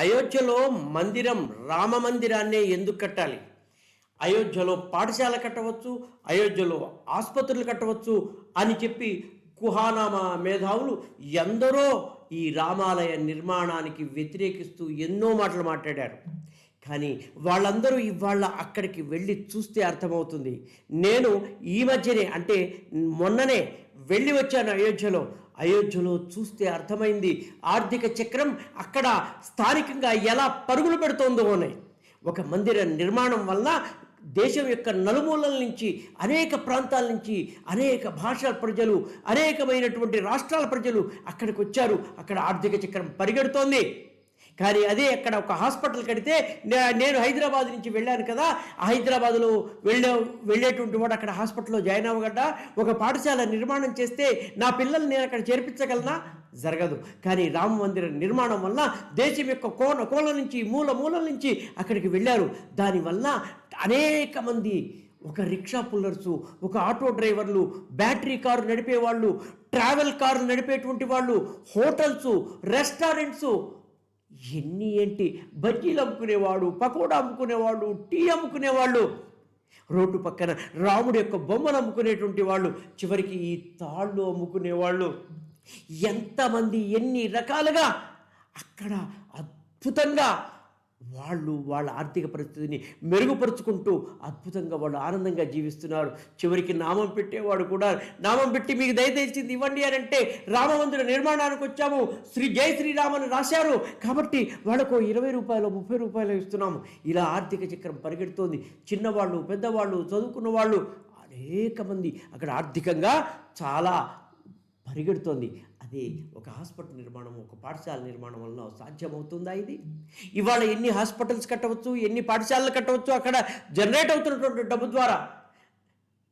అయోధ్యలో మందిరం రామ మందిరాన్నే ఎందుకు కట్టాలి? అయోధ్యలో పాఠశాల కట్టవచ్చు అయోధ్యలో ఆసుపత్రులు కట్టవచ్చు అని చెప్పి కుహానామా మేధావులు ఎందరో ఈ రామాలయ నిర్మాణానికి వ్యతిరేకిస్తూ ఎన్నో మాటలు మాట్లాడారు. కానీ వాళ్ళందరూ ఇవాళ అక్కడికి వెళ్ళి చూస్తే అర్థమవుతుంది. నేను ఈ మధ్యనే అంటే మొన్ననే వెళ్ళి వచ్చాను అయోధ్యలో. అయోధ్యలో చూస్తే అర్థమైంది. ఆర్థిక చక్రం అక్కడ స్థానికంగా ఎలా పరుగులు పెడుతోందో అని. ఒక మందిర నిర్మాణం వల్ల దేశం యొక్క నలుమూలల నుంచి అనేక ప్రాంతాల నుంచి అనేక భాషల ప్రజలు అనేకమైనటువంటి రాష్ట్రాల ప్రజలు అక్కడికి వచ్చారు. అక్కడ ఆర్థిక చక్రం పరిగెడుతోంది. కానీ అదే అక్కడ ఒక హాస్పిటల్ కడితే నే- నేను హైదరాబాద్ నుంచి వెళ్ళాను కదా ఆ హైదరాబాద్లో వెళ్ళే వెళ్ళేటువంటి వాడు అక్కడ హాస్పిటల్లో జాయిన్ అవ్వగడ్డ ఒక పాఠశాల నిర్మాణం చేస్తే నా పిల్లల్ని నేను అక్కడ చేర్పించగలనా? జరగదు. కానీ రామ మందిర నిర్మాణం వల్ల దేశం యొక్క కోన కోల నుంచి మూల మూల నుంచి అక్కడికి వెళ్ళారు. దానివల్ల అనేక మంది ఒక రిక్షా పుల్లర్సు ఒక ఆటో డ్రైవర్లు బ్యాటరీ కారు నడిపేవాళ్ళు ట్రావెల్ కారు నడిపేటువంటి వాళ్ళు హోటల్స్ రెస్టారెంట్స్ ఎన్ని ఏంటి? బజ్జీలు అమ్ముకునేవాడు పకోడా అమ్ముకునేవాడు టీ అమ్ముకునేవాళ్ళు. రోడ్డు పక్కన రాముడి యొక్క బొమ్మలు అమ్ముకునేటువంటి వాళ్ళు చివరికి ఈ తాళ్ళు అమ్ముకునేవాళ్ళు. ఎంతమంది ఎన్ని రకాలుగా అక్కడ అద్భుతంగా వాళ్ళు వాళ్ళ ఆర్థిక పరిస్థితిని మెరుగుపరుచుకుంటూ అద్భుతంగా వాళ్ళు ఆనందంగా జీవిస్తున్నారు. చివరికి నామం పెట్టేవాడు కూడా నామం పెట్టి మీకు దయచేసింది ఇవ్వండి అని అంటే రామమందిర నిర్మాణానికి వచ్చాము. శ్రీ జై శ్రీరామని రాశారు. కాబట్టి వాళ్ళకు ఇరవై రూపాయలు ముప్పై రూపాయలు ఇస్తున్నాము. ఇలా ఆర్థిక చక్రం పరిగెడుతోంది. చిన్నవాళ్ళు పెద్దవాళ్ళు చదువుకున్న వాళ్ళు అనేక మంది అక్కడ ఆర్థికంగా చాలా పరిగెడుతోంది. అది ఒక హాస్పిటల్ నిర్మాణం ఒక పాఠశాల నిర్మాణం వలన సాధ్యమవుతుందా ఇది? ఇవాళ ఎన్ని హాస్పిటల్స్ కట్టవచ్చు ఎన్ని పాఠశాలలు కట్టవచ్చు అక్కడ జనరేట్ అవుతున్నటువంటి డబ్బు ద్వారా?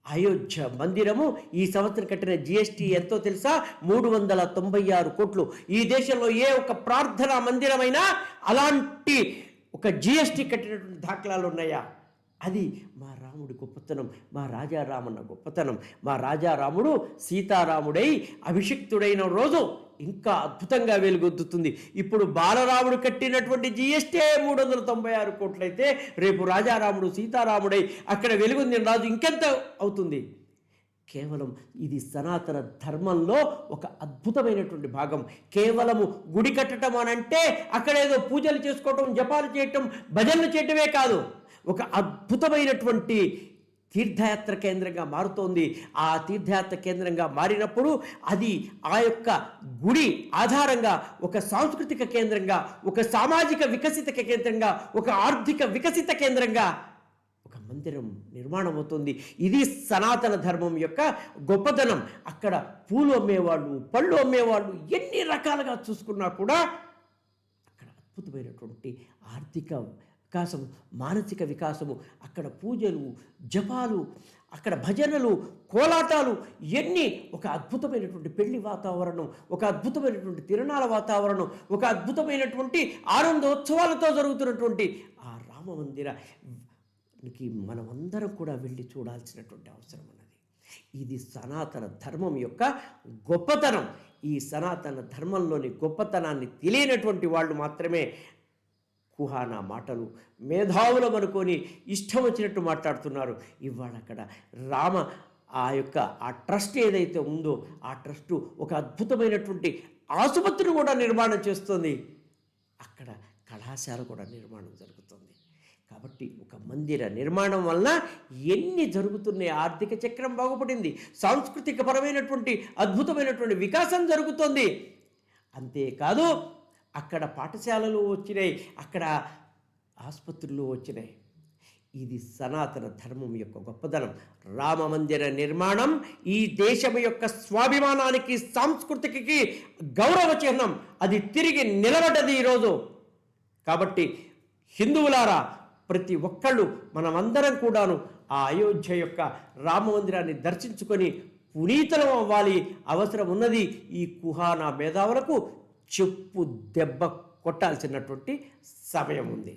అయోధ్య మందిరము ఈ సంవత్సరం కట్టిన జిఎస్టీ ఎంతో తెలుసా? మూడు వందల తొంభై ఆరు కోట్లు. ఈ దేశంలో ఏ ఒక ప్రార్థనా మందిరమైనా అలాంటి ఒక జిఎస్టీ కట్టినటువంటి దాఖలాలు ఉన్నాయా? అది మా రాముడి గొప్పతనం మా రాజారామన్న గొప్పతనం మా రాజారాముడు సీతారాముడై అభిషిక్తుడైన రోజు ఇంకా అద్భుతంగా వెలుగొద్దుతుంది. ఇప్పుడు బాలరాముడు కట్టినటువంటి జిఎస్టీ మూడు వందల తొంభై ఆరు కోట్లయితే రేపు రాజారాముడు సీతారాముడై అక్కడ వెలుగుంది రాజు ఇంకెంత అవుతుంది? కేవలం ఇది సనాతన ధర్మంలో ఒక అద్భుతమైనటువంటి భాగం. కేవలము గుడి కట్టడం అని అంటే అక్కడ ఏదో పూజలు చేసుకోవటం జపాలు చేయటం భజనలు చేయటమే కాదు. ఒక అద్భుతమైనటువంటి తీర్థయాత్ర కేంద్రంగా మారుతోంది. ఆ తీర్థయాత్ర కేంద్రంగా మారినప్పుడు అది ఆ యొక్క గుడి ఆధారంగా ఒక సాంస్కృతిక కేంద్రంగా ఒక సామాజిక వికసిత కేంద్రంగా ఒక ఆర్థిక వికసిత కేంద్రంగా ఒక మందిరం నిర్మాణం అవుతుంది. ఇది సనాతన ధర్మం యొక్క గొప్పతనం అక్కడ పూలు అమ్మేవాళ్ళు పళ్ళు అమ్మేవాళ్ళు ఎన్ని రకాలుగా చూసుకున్నా కూడా అక్కడ అద్భుతమైనటువంటి ఆర్థిక వికాసము మానసిక వికాసము అక్కడ పూజలు జపాలు అక్కడ భజనలు కోలాటాలు ఎన్ని ఒక అద్భుతమైనటువంటి పెళ్ళి వాతావరణం ఒక అద్భుతమైనటువంటి తిరణాల వాతావరణం ఒక అద్భుతమైనటువంటి ఆనందోత్సవాలతో జరుగుతున్నటువంటి ఆ రామమందిరానికి మనమందరం కూడా వెళ్ళి చూడాల్సినటువంటి అవసరం ఉన్నది. ఇది సనాతన ధర్మం యొక్క గొప్పతనం. ఈ సనాతన ధర్మంలోని గొప్పతనాన్ని తెలియనటువంటి వాళ్ళు మాత్రమే కుహానా మాటలు మేధావులం అనుకొని ఇష్టం వచ్చినట్టు మాట్లాడుతున్నారు. ఇవాళ అక్కడ రామ ఆ యొక్క ఆ ట్రస్ట్ ఏదైతే ఉందో ఆ ట్రస్టు ఒక అద్భుతమైనటువంటి ఆసుపత్రిని కూడా నిర్మాణం చేస్తుంది. అక్కడ కళాశాల కూడా నిర్మాణం జరుగుతుంది. కాబట్టి ఒక మందిర నిర్మాణం వలన ఎన్ని జరుగుతున్నాయి ఆర్థిక చక్రం బాగుపడింది సాంస్కృతిక పరమైనటువంటి అద్భుతమైనటువంటి వికాసం జరుగుతుంది. అంతేకాదు అక్కడ పాఠశాలలు వచ్చినాయి అక్కడ ఆసుపత్రులు వచ్చినాయి. ఇది సనాతన ధర్మం యొక్క గొప్పదనం. రామ మందిర నిర్మాణం ఈ దేశం యొక్క స్వాభిమానానికి సాంస్కృతికి గౌరవ చిహ్నం. అది తిరిగి నిలబడ్డది ఈరోజు. కాబట్టి హిందువులారా ప్రతి ఒక్కళ్ళు మనమందరం కూడాను ఆ అయోధ్య యొక్క రామ మందిరాన్ని దర్శించుకొని పునీతలం అవ్వాలి. అవసరం ఉన్నది ఈ కుహానా మేధావులకు చెప్పు దెబ్బ కొట్టాల్సినటువంటి సమయం ఉంది.